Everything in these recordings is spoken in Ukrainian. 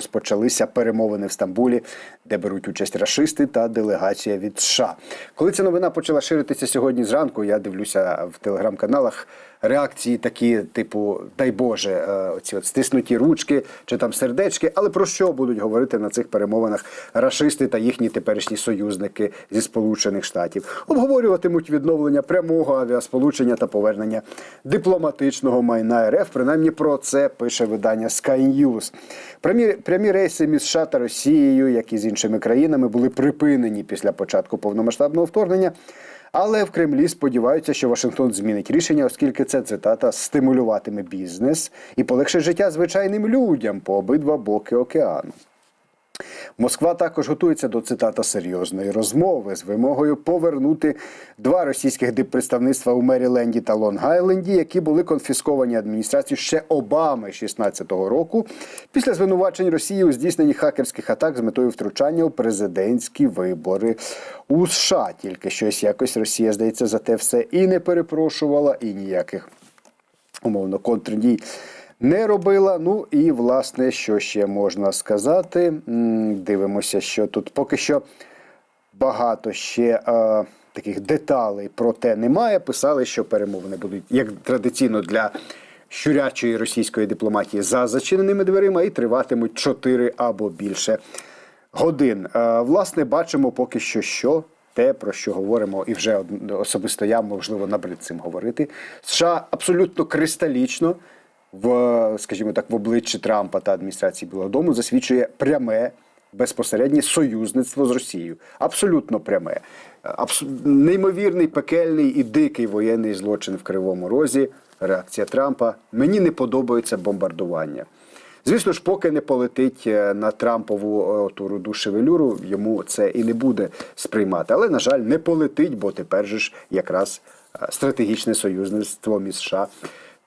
розпочалися перемовини в Стамбулі, де беруть участь рашисти та делегація від США. Коли ця новина почала ширитися сьогодні зранку, я дивлюся в телеграм-каналах реакції такі, типу, дай Боже, е, оці от стиснуті ручки чи там сердечки. Але про що будуть говорити на цих перемовинах рашисти та їхні теперішні союзники зі Сполучених Штатів? Обговорюватимуть відновлення прямого авіасполучення та повернення дипломатичного майна РФ. Принаймні про це пише видання Sky News. Прямі, прямі рейси між США та Росією, як і з іншими країнами, були припинені після початку повномасштабного вторгнення. Але в Кремлі сподіваються, що Вашингтон змінить рішення, оскільки це цитата стимулюватиме бізнес і полегшить життя звичайним людям по обидва боки океану. Москва також готується до цитата серйозної розмови з вимогою повернути два російських диппредставництва у Меріленді та Лонг-Айленді, які були конфісковані адміністрацією ще Обами 16-го року після звинувачень Росії у здійсненні хакерських атак з метою втручання у президентські вибори у США. Тільки щось якось Росія здається за те все і не перепрошувала, і ніяких умовно контрдій не робила. Ну і власне, що ще можна сказати? Дивимося, що тут поки що багато ще е, таких деталей про те немає. Писали, що перемовини будуть як традиційно для щурячої російської дипломатії за зачиненими дверима і триватимуть 4 або більше годин. Е, власне, бачимо поки що, що те, про що говоримо, і вже особисто я можливо набрид цим говорити. США абсолютно кристалічно в, скажімо так, в обличчі Трампа та адміністрації Білого Дому засвідчує пряме. Безпосереднє союзництво з Росією, абсолютно пряме, Абс... неймовірний, пекельний і дикий воєнний злочин в Кривому Розі. Реакція Трампа. Мені не подобається бомбардування. Звісно ж, поки не полетить е, на Трампову е, ту руду шевелюру, йому це і не буде сприймати. Але, на жаль, не полетить, бо тепер ж якраз е, стратегічне союзництво між США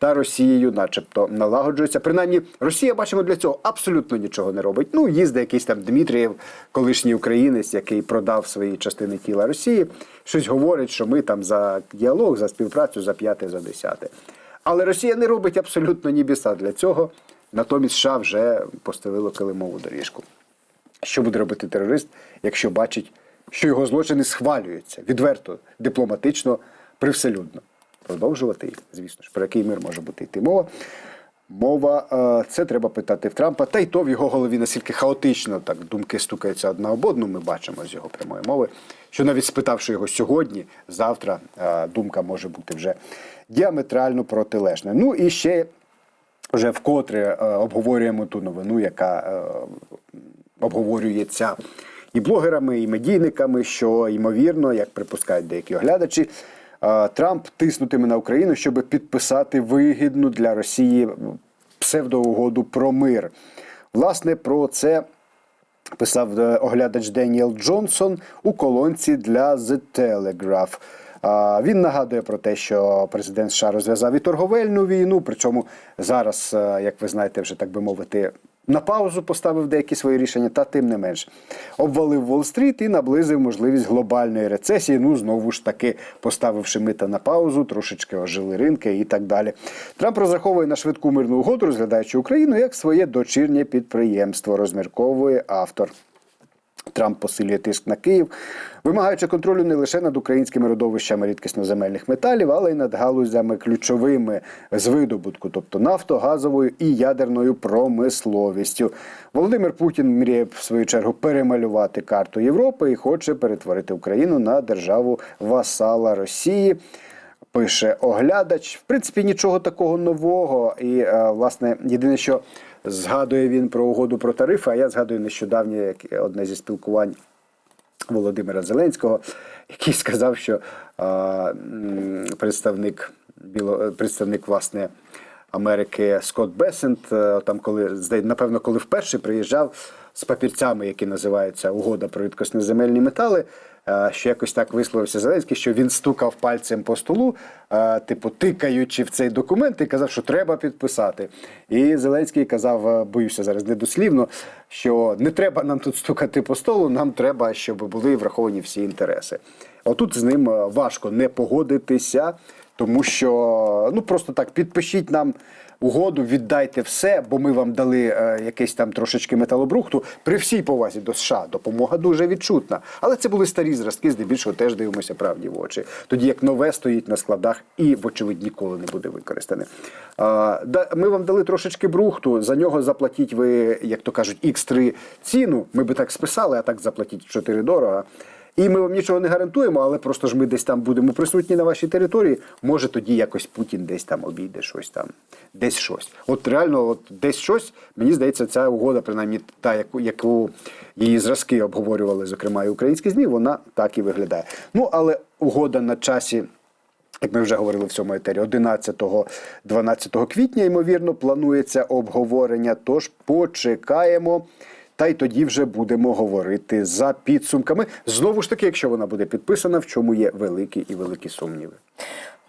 та Росією, начебто, налагоджується. Принаймні, Росія, бачимо, для цього абсолютно нічого не робить. Ну, їздить якийсь там Дмитрієв, колишній українець, який продав свої частини тіла Росії, щось говорить, що ми там за діалог, за співпрацю, за п'яте, за десяте. Але Росія не робить абсолютно ні біса для цього. Натомість США вже постелило килимову доріжку. Що буде робити терорист, якщо бачить, що його злочини схвалюються відверто, дипломатично, привселюдно? Продовжувати звісно ж, про який мир може бути йти мова. Мова, е, це треба питати в Трампа. Та й то в його голові настільки хаотично так думки стукаються одна об одну. Ми бачимо з його прямої мови, що навіть спитавши його сьогодні, завтра е, думка може бути вже діаметрально протилежна. Ну і ще вже вкотре е, обговорюємо ту новину, яка обговорюється і блогерами, і медійниками, що ймовірно, як припускають деякі оглядачі, Трамп тиснутиме на Україну, щоб підписати вигідну для Росії псевдоугоду про мир. Власне, про це писав е, оглядач Деніел Джонсон у колонці для The Telegraph. Він нагадує про те, що президент США розв'язав і торговельну війну. Причому зараз, е, як ви знаєте, вже так би мовити, на паузу поставив деякі свої рішення, та тим не менш обвалив Уолл-стріт і наблизив можливість глобальної рецесії. Ну знову ж таки поставивши мита на паузу, трошечки ожили ринки і так далі. Трамп розраховує на швидку мирну угоду, розглядаючи Україну як своє дочірнє підприємство, розмірковує автор. Трамп посилює тиск на Київ, вимагаючи контролю не лише над українськими родовищами рідкісноземельних металів, але й над галузями ключовими з видобутку, тобто нафто, газовою і ядерною промисловістю. Володимир Путін мріє в свою чергу перемалювати карту Європи і хоче перетворити Україну на державу васала Росії. Пише оглядач. В принципі, нічого такого нового. І, е, власне, єдине, що згадує він про угоду про тарифи, а я згадую нещодавнє як одне зі спілкувань Володимира Зеленського, який сказав, що м, представник біло, представник власне Америки Скотт Бесент, е, там коли напевно, коли вперше приїжджав з папірцями, які називаються Угода про рідкосноземельні метали. Е, Що якось так висловився Зеленський, що він стукав пальцем по столу, е, типу тикаючи в цей документ, і казав, що треба підписати. І Зеленський казав, е, боюся зараз недослівно, що не треба нам тут стукати по столу, нам треба, щоб були враховані всі інтереси. Отут з ним важко не погодитися, тому що ну просто так підпишіть нам угоду, віддайте все, бо ми вам дали е, якийсь там трошечки металобрухту. При всій повазі до США допомога дуже відчутна. Але це були старі зразки, здебільшого теж дивимося правді в очі. Тоді як нове стоїть на складах і, вочевидь, ніколи не буде використане. Да, ми вам дали трошечки брухту, за нього заплатіть ви, як то кажуть, X3 ціну. Ми би так списали, а так заплатіть 4 дорого. І ми вам нічого не гарантуємо, але просто ж ми десь там будемо присутні на вашій території. Може тоді якось Путін десь там обійде щось там, десь щось. От реально, от десь щось, мені здається, ця угода, принаймні та, яку, яку її зразки обговорювали, зокрема і українські ЗМІ, вона так і виглядає. Ну, але угода на часі. Як ми вже говорили в цьому етері, 11-12 квітня, ймовірно, планується обговорення. Тож почекаємо. Та й тоді вже будемо говорити за підсумками. Знову ж таки, якщо вона буде підписана, в чому є великі і великі сумніви.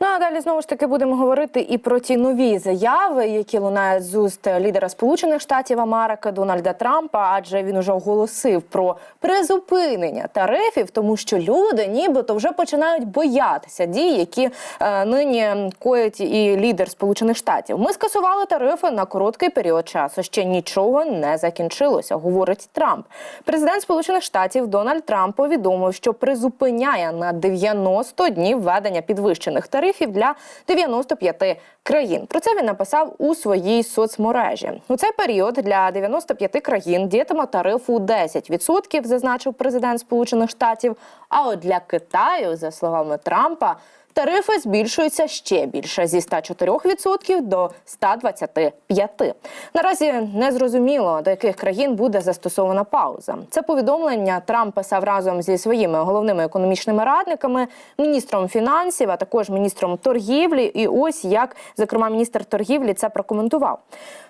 Ну а далі знову ж таки будемо говорити і про ті нові заяви, які лунають з уст лідера Сполучених Штатів Америки Дональда Трампа, адже він уже оголосив про призупинення тарифів, тому що люди нібито вже починають боятися дій, які е, нині коїть і лідер Сполучених Штатів. Ми скасували тарифи на короткий період часу. Ще нічого не закінчилося, говорить Трамп. Президент Сполучених Штатів Дональд Трамп повідомив, що призупиняє на 90 днів введення підвищених тарифів для 95 країн. Про це він написав у своїй соцмережі. У цей період для 95 країн діятиме тариф у 10%, зазначив президент Сполучених Штатів. А от для Китаю, за словами Трампа, Тарифи збільшуються ще більше зі 104% до 125%. Наразі не зрозуміло, до яких країн буде застосована пауза. Це повідомлення Трамп писав разом зі своїми головними економічними радниками, міністром фінансів, а також міністром торгівлі. І ось як зокрема міністр торгівлі це прокоментував.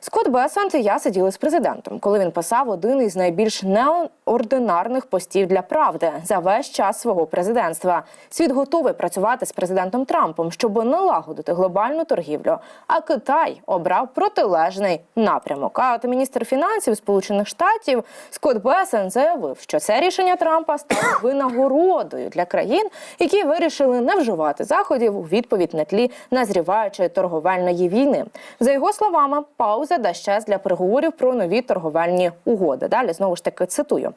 Скотт Бесант і я сиділи з президентом, коли він писав один із найбільш неординарних постів для правди за весь час свого президентства. Світ готовий працювати з президентом Трампом, щоб налагодити глобальну торгівлю. А Китай обрав протилежний напрямок. А от міністр фінансів Сполучених Штатів Скотт Бесен заявив, що це рішення Трампа стало винагородою для країн, які вирішили не вживати заходів у відповідь на тлі назріваючої торговельної війни. За його словами, пауза дасть час для переговорів про нові торговельні угоди. Далі знову ж таки цитую.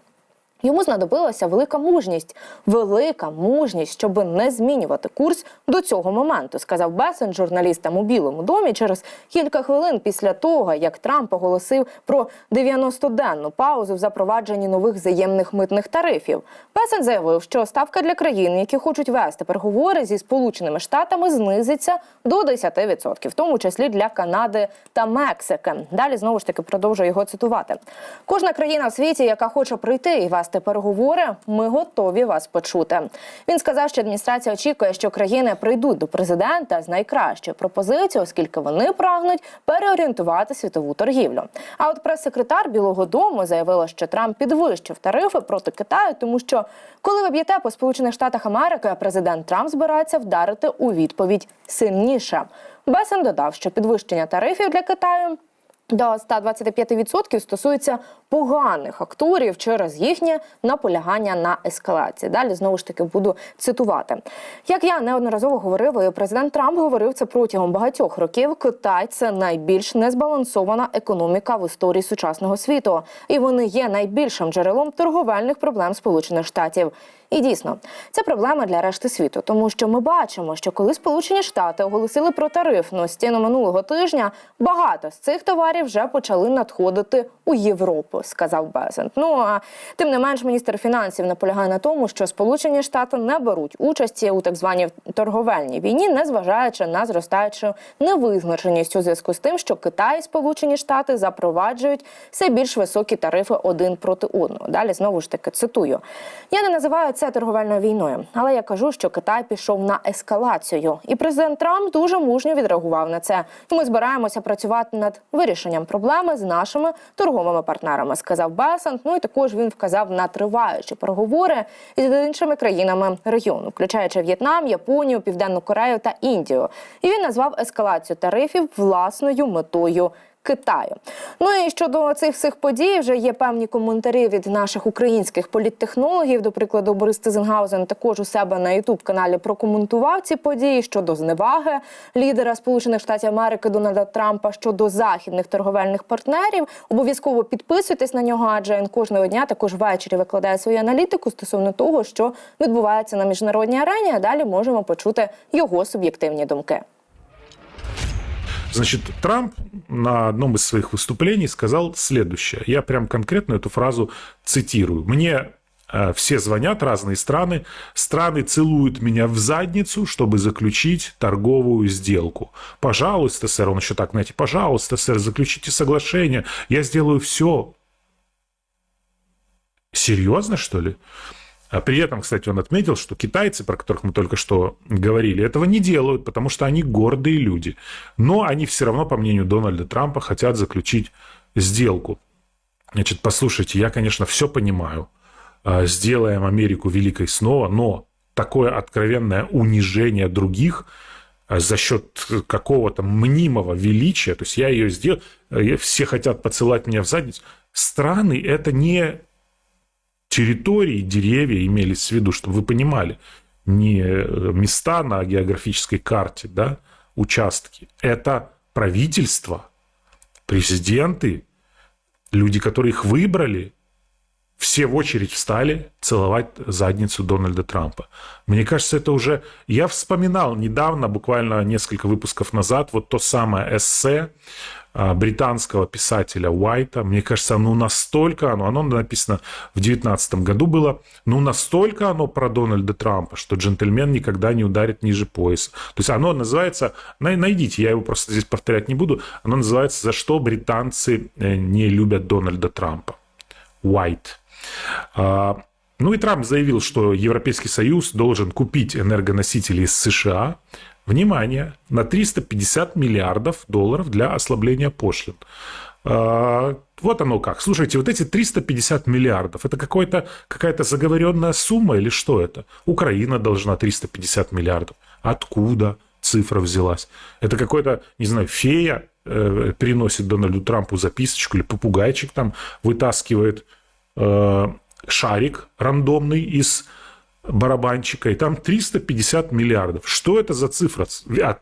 Йому знадобилася велика мужність, велика мужність, щоб не змінювати курс до цього моменту, сказав Бесен журналістам у Білому домі через кілька хвилин після того, як Трамп оголосив про 90-денну паузу в запровадженні нових взаємних митних тарифів. Бесен заявив, що ставка для країн, які хочуть вести переговори зі Сполученими Штатами, знизиться до 10%, в тому числі для Канади та Мексики. Далі знову ж таки продовжую його цитувати. Кожна країна в світі, яка хоче прийти і вести переговори, ми готові вас почути. Він сказав, що адміністрація очікує, що країни прийдуть до президента з найкращою пропозицією, оскільки вони прагнуть переорієнтувати світову торгівлю. А от прес-секретар Білого Дому заявила, що Трамп підвищив тарифи проти Китаю, тому що коли ви б'єте по Сполучених Штатах Америки, президент Трамп збирається вдарити у відповідь сильніше. Бесен додав, що підвищення тарифів для Китаю до 125% стосується поганих акторів через їхнє наполягання на ескалації. Далі знову ж таки буду цитувати. Як я неодноразово говорив, і президент Трамп говорив це протягом багатьох років. Китай це найбільш незбалансована економіка в історії сучасного світу, і вони є найбільшим джерелом торговельних проблем Сполучених Штатів. І дійсно, це проблема для решти світу, тому що ми бачимо, що коли Сполучені Штати оголосили про тарифну стіну минулого тижня, багато з цих товарів вже почали надходити у Європу, сказав Безент. Ну а тим не менш, міністр фінансів наполягає на тому, що Сполучені Штати не беруть участі у так званій торговельній війні, незважаючи на зростаючу невизначеність у зв'язку з тим, що Китай і Сполучені Штати запроваджують все більш високі тарифи один проти одного. Далі знову ж таки цитую: я не називаю це торговельною війною, але я кажу, що Китай пішов на ескалацію, і президент Трамп дуже мужньо відреагував на це. Ми збираємося працювати над вирішенням проблеми з нашими торговими партнерами, сказав Бесант. Ну і також він вказав на триваючі переговори із іншими країнами регіону, включаючи В'єтнам, Японію, Південну Корею та Індію. І він назвав ескалацію тарифів власною метою. Китаю. Ну і щодо цих всіх подій, вже є певні коментарі від наших українських політтехнологів. До прикладу, Борис Тизенгаузен також у себе на Ютуб каналі прокоментував ці події щодо зневаги лідера Сполучених Штатів Америки Дональда Трампа щодо західних торговельних партнерів. Обов'язково підписуйтесь на нього, адже він кожного дня також ввечері викладає свою аналітику стосовно того, що відбувається на міжнародній арені. А далі можемо почути його суб'єктивні думки. Значит, Трамп на одном из своих выступлений сказал следующее. Я прям конкретно эту фразу цитирую. Мне э, все звонят, разные страны. Страны целуют меня в задницу, чтобы заключить торговую сделку. Пожалуйста, сэр, он еще так, знаете, пожалуйста, сэр, заключите соглашение. Я сделаю все. Серьезно, что ли? А При этом, кстати, он отметил, что китайцы, про которых мы только что говорили, этого не делают, потому что они гордые люди. Но они все равно, по мнению Дональда Трампа, хотят заключить сделку. Значит, послушайте, я, конечно, все понимаю. А, Сделаем Америку великой снова, но такое откровенное унижение других а, за счет какого-то мнимого величия, то есть я ее сделал, э, все хотят поцеловать меня в задницу. Страны это не территории, деревья имелись в виду, чтобы вы понимали, не э, места на географической карте, да, участки. Это правительство, президенты, люди, которые их выбрали, все в очередь встали целовать задницу Дональда Трампа. Мне кажется, это уже... Я вспоминал недавно, буквально несколько выпусков назад, вот то самое эссе а, британского писателя Уайта. Мне кажется, оно настолько, оно, оно написано в 19 году было, ну настолько оно про Дональда Трампа, что джентльмен никогда не ударит ниже пояса. То есть оно называется, най- найдите, я его просто здесь повторять не буду, оно называется «За что британцы э, не любят Дональда Трампа». Уайт. А, Ну и Трамп заявил, что Европейский Союз должен купить энергоносители из США, внимание, на 350 миллиардов долларов для ослабления пошлин. А, Вот оно как. Слушайте, вот эти 350 миллиардов, это какой-то, какая-то заговоренная сумма или что это? Украина должна 350 миллиардов. Откуда цифра взялась? Это какой-то, не знаю, фея э, приносит Дональду Трампу записочку или попугайчик там вытаскивает э, шарик рандомный из барабанчика, и там 350 миллиардов. Что это за цифра? От,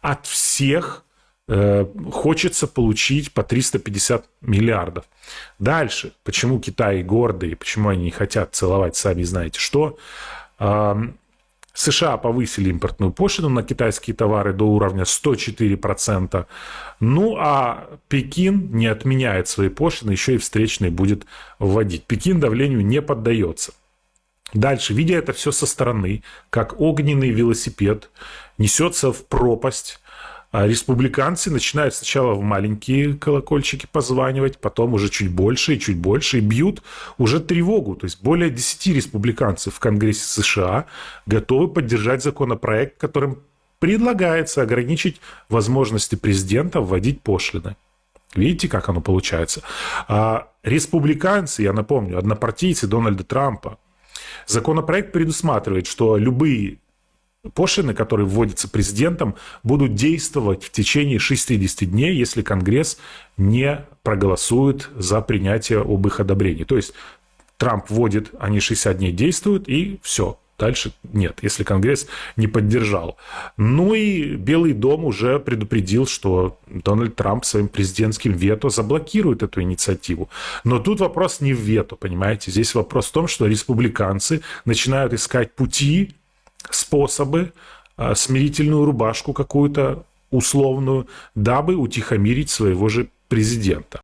от всех э, хочется получить по 350 миллиардов. Дальше, почему Китай гордый, почему они не хотят целовать, сами знаете что. США повысили импортную пошлину на китайские товары до уровня 104%. Ну, а Пекин не отменяет свои пошлины, еще и встречные будет вводить. Пекин давлению не поддается. Дальше, видя это все со стороны, как огненный велосипед несется в пропасть, республиканцы начинают сначала в маленькие колокольчики позванивать, потом уже чуть больше и чуть больше, и бьют уже тревогу. То есть более 10 республиканцев в Конгрессе США готовы поддержать законопроект, которым предлагается ограничить возможности президента вводить пошлины. Видите, как оно получается? А республиканцы, я напомню, однопартийцы Дональда Трампа, Законопроект предусматривает, что любые пошлины, которые вводятся президентом, будут действовать в течение 60 дней, если Конгресс не проголосует за принятие об их одобрении. То есть Трамп вводит, они 60 дней действуют, и все. Дальше нет, если Конгресс не поддержал. Ну и Белый дом уже предупредил, что Дональд Трамп своим президентским вето заблокирует эту инициативу. Но тут вопрос не в вето, понимаете? Здесь вопрос в том, что республиканцы начинают искать пути, способы, смирительную рубашку какую-то условную, дабы утихомирить своего же президента.